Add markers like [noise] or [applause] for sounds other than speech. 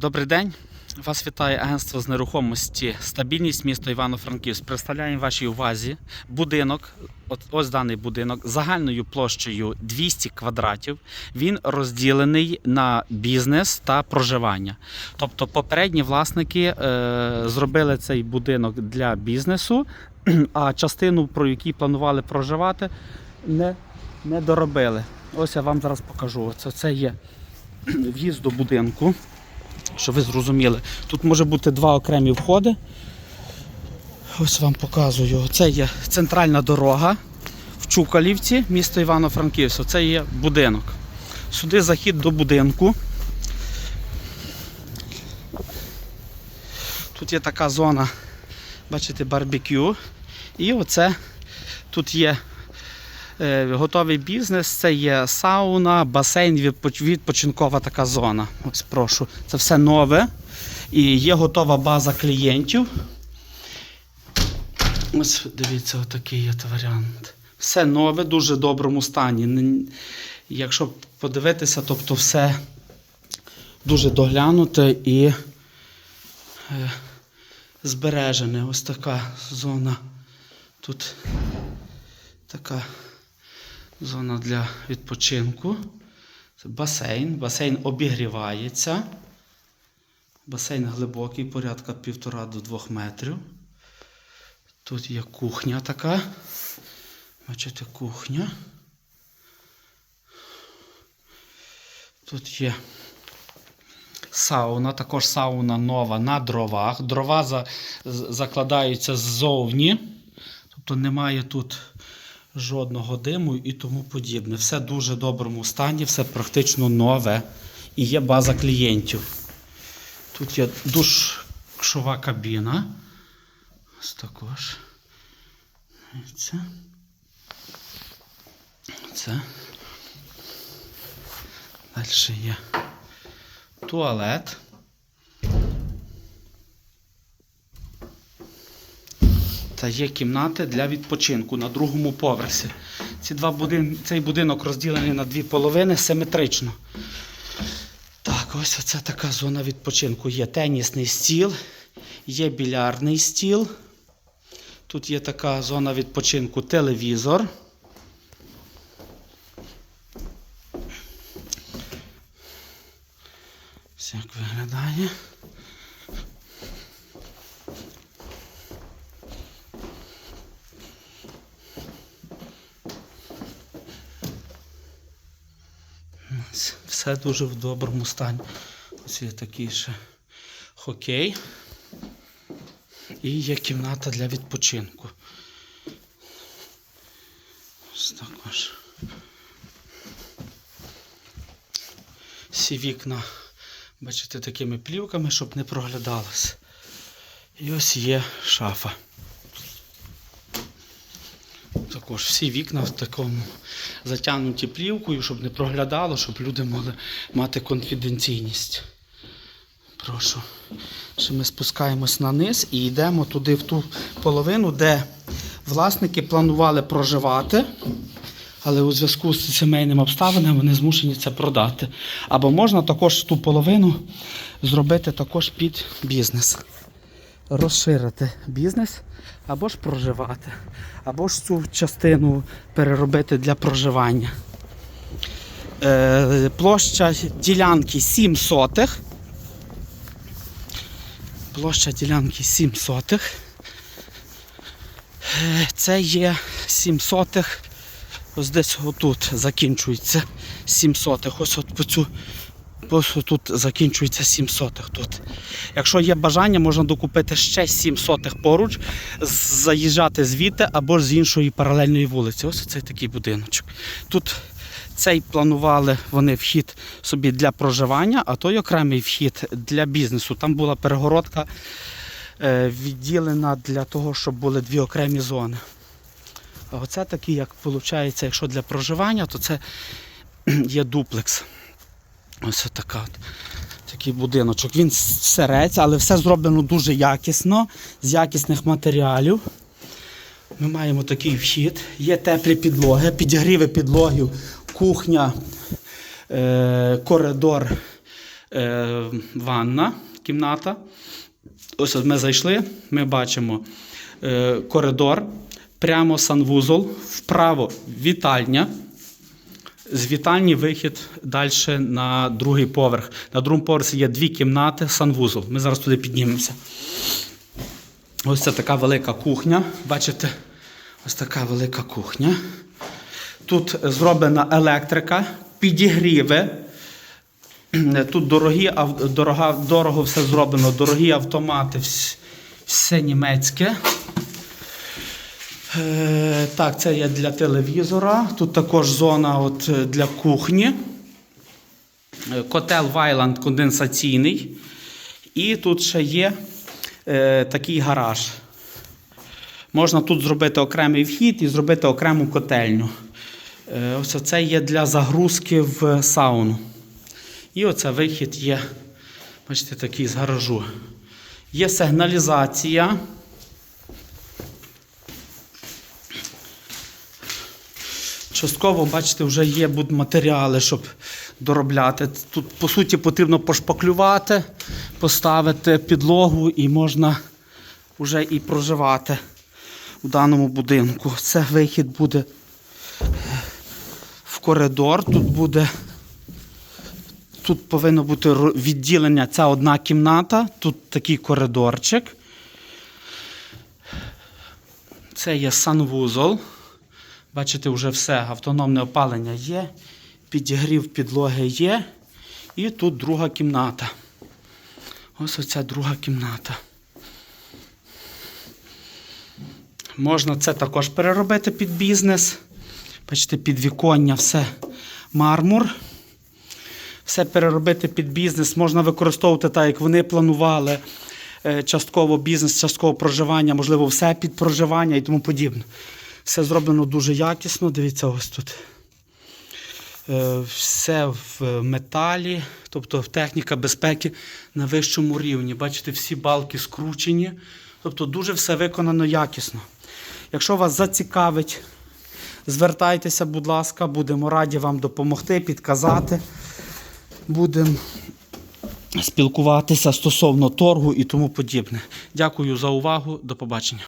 Добрий день. Вас вітає агентство з нерухомості Стабільність місто Івано-Франківськ. Представляємо вашій увазі будинок. От ось даний будинок загальною площею 200 квадратів. Він розділений на бізнес та проживання. Тобто, попередні власники е, зробили цей будинок для бізнесу, а частину, про яку планували проживати, не, не доробили. Ось я вам зараз покажу. Це, це є в'їзд до будинку. Щоб ви зрозуміли, тут може бути два окремі входи. Ось вам показую. Це є центральна дорога в Чукалівці, місто Івано-Франківськ. Це є будинок. Сюди захід до будинку. Тут є така зона, бачите, барбекю. І оце тут є готовий бізнес, це є сауна, басейн, відпочинкова така зона. Ось прошу. Це все нове. І є готова база клієнтів. Ось дивіться, отакий є варіант. Все нове, дуже доброму стані. Якщо подивитися, тобто все дуже доглянуте і е, збережене. Ось така зона. Тут така зона для відпочинку. Це басейн. Басейн обігрівається. Басейн глибокий, порядка півтора до двох метрів. Тут є кухня така. Бачите, кухня. Тут є сауна, також сауна нова на дровах. Дрова за, закладаються ззовні. Тобто немає тут жодного диму і тому подібне. Все дуже доброму стані, все практично нове. І є база клієнтів. Тут є душова кабіна. Ось також. Це. Це. Далі є туалет. Та є кімнати для відпочинку на другому поверсі. Ці два будин... Цей будинок розділений на дві половини симетрично. Так, ось оце така зона відпочинку. Є тенісний стіл, є більярдний стіл. Тут є така зона відпочинку телевізор. Ось як виглядає. Все дуже в доброму стані. Ось є такий ще хокей. І є кімната для відпочинку. Ось також. Всі вікна, бачите, такими плівками, щоб не проглядалось. І ось є шафа. Також всі вікна в такому затягнуті плівкою, щоб не проглядало, щоб люди могли мати конфіденційність. Прошу. Ще ми спускаємось на низ і йдемо туди в ту половину, де власники планували проживати, але у зв'язку з сімейними обставинами вони змушені це продати. Або можна також ту половину зробити також під бізнес. Розширити бізнес або ж проживати, або ж цю частину переробити для проживання. Е, площа ділянки 7 сотих. Площа ділянки 7 сотих. Е, Це є 7 сотих. Ось десь отут закінчується 7 сотих. Ось от по цю. Ось тут закінчується 7 сотих тут. Якщо є бажання, можна докупити ще 7 сотих поруч, заїжджати звідти або ж з іншої паралельної вулиці. Ось цей такий будиночок. Тут цей планували вони вхід собі для проживання, а той окремий вхід для бізнесу. Там була перегородка е, відділена для того, щоб були дві окремі зони. А оце такий, як виходить, якщо для проживання, то це [clears throat] є дуплекс. Ось така от. Такий будиночок. Він серець, але все зроблено дуже якісно, з якісних матеріалів. Ми маємо такий вхід. Є теплі підлоги, підігріви підлогів, кухня, е, коридор е, ванна, кімната. Ось ми зайшли, ми бачимо е, коридор, прямо санвузол, вправо вітальня. З вихід далі на другий поверх. На другому поверсі є дві кімнати, санвузол. Ми зараз туди піднімемося. Ось це така велика кухня. Бачите? Ось така велика кухня. Тут зроблена електрика, підігріви. [clears throat] Тут дорогі, дорога, дорого все зроблено, дорогі автомати, все німецьке. Е, так, це є для телевізора. Тут також зона от, е, для кухні. Е, Котел Вайланд конденсаційний. І тут ще є такий гараж. Можна тут зробити окремий вхід і зробити окрему котельню. Ось це є для загрузки в сауну. І оце вихід є, бачите, такий з гаражу. Є сигналізація. Частково, бачите, вже є будматеріали, щоб доробляти. Тут, по суті, потрібно пошпаклювати, поставити підлогу і можна вже і проживати у даному будинку. Це вихід буде в коридор. Тут буде. Тут повинно бути відділення. Це одна кімната, тут такий коридорчик. Це є санвузол. Бачите, вже все, автономне опалення є, підігрів підлоги є. І тут друга кімната. Ось оця друга кімната. Можна це також переробити під бізнес. Бачите, підвіконня, все мармур. Все переробити під бізнес. Можна використовувати так, як вони планували. Е, Частково бізнес, частково проживання, можливо, все під проживання і тому подібне. Все зроблено дуже якісно. Дивіться, ось тут. Е, Все в металі, тобто техніка безпеки на вищому рівні. Бачите, всі балки скручені. Тобто дуже все виконано якісно. Якщо вас зацікавить, звертайтеся, будь ласка, будемо раді вам допомогти, підказати. Будемо спілкуватися стосовно торгу і тому подібне. Дякую за увагу. До побачення.